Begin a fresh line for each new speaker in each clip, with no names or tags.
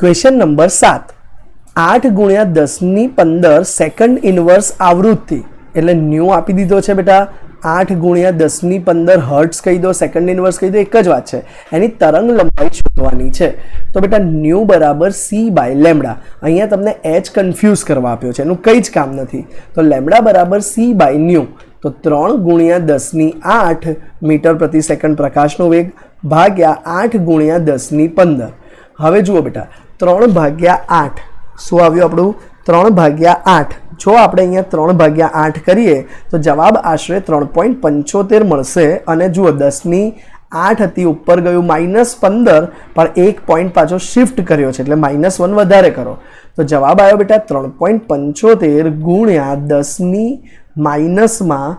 Question number સાત. આઠ ગુણ્યા દસની પંદર સેકન્ડ ઇનવર્સ આવૃત્તિ. એટલે ન્યૂ આપી દીધો છે બેટા. આઠ ગુણ્યા દસની પંદર હર્ટ્સ કહી દો સેકન્ડ ઇનવર્સ કહી દો, એક જ વાત છે. એની તરંગ લંબાઈ શોધવાની છે. તો બેટા ન્યૂ બરાબર સી બાય લેમડા અહીંયા તમને એચ કન્ફ્યુઝ કરવા આપ્યો છે. એનું કંઈ જ કામ નથી. તો લેમડા બરાબર સી બાય ન્યૂ. તો ત્રણ ગુણ્યા દસની આઠ મીટર પ્રતિ સેકન્ડ પ્રકાશનો વેગ ભાગ્યા આઠ ગુણ્યા દસની પંદર. હવે જુઓ બેટા ત્રણ ભાગ્યા આઠ. શું આવ્યું આપણું? ત્રણ ભાગ્યા આઠ. જો આપણે અહીંયા ત્રણ ભાગ્યા આઠ કરીએ, તો જવાબ આશરે ત્રણ પોઈન્ટ પંચોતેર મળશે. અને જુઓ, દસની આઠ હતી, ઉપર ગયું માઇનસ પંદર, પણ એક પોઈન્ટ પાછો શિફ્ટ કર્યો છે, એટલે માઇનસ વન વધારે કરો. તો જવાબ આવ્યો બેટા ત્રણ પોઈન્ટ પંચોતેર ગુણ્યા દસની માઇનસમાં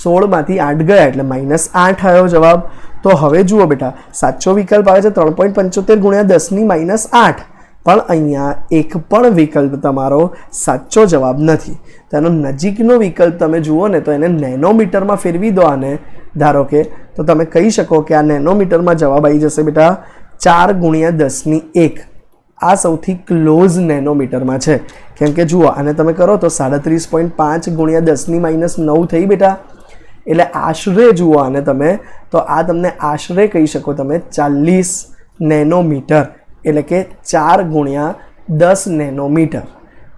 સોળમાંથી આઠ ગયા, એટલે માઇનસ આઠ આવ્યો જવાબ. તો હવે જુઓ બેટા, સાચો વિકલ્પ આવે છે ત્રણ પોઈન્ટ પંચોતેર ગુણ્યા દસની માઇનસ આઠ. પણ અહીંયા એક પણ વિકલ્પ તમારો સાચો જવાબ નથી. તેનો નજીકનો વિકલ્પ તમે જુઓ ને તો એને નેનોમીટરમાં ફેરવી દો આને. ધારો કે, તો તમે કહી શકો કે આ નેનોમીટરમાં જવાબ આવી જશે બેટા ચાર ગુણ્યા દસની એક. આ સૌથી ક્લોઝ નેનોમીટરમાં છે. કેમ કે જુઓ, આને તમે કરો તો સાડત્રીસ પોઈન્ટ પાંચ ગુણ્યા દસની માઇનસ નવ થઈ બેટા. એટલે આશરે જુઓ આને તમે, તો આ તમને આશરે કહી શકો તમે ચાલીસ નેનોમીટર. એટલે કે ચાર ગુણ્યા દસ નેનોમીટર.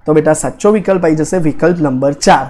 તો બેટા સાચો વિકલ્પ આવી જશે વિકલ્પ નંબર ચાર.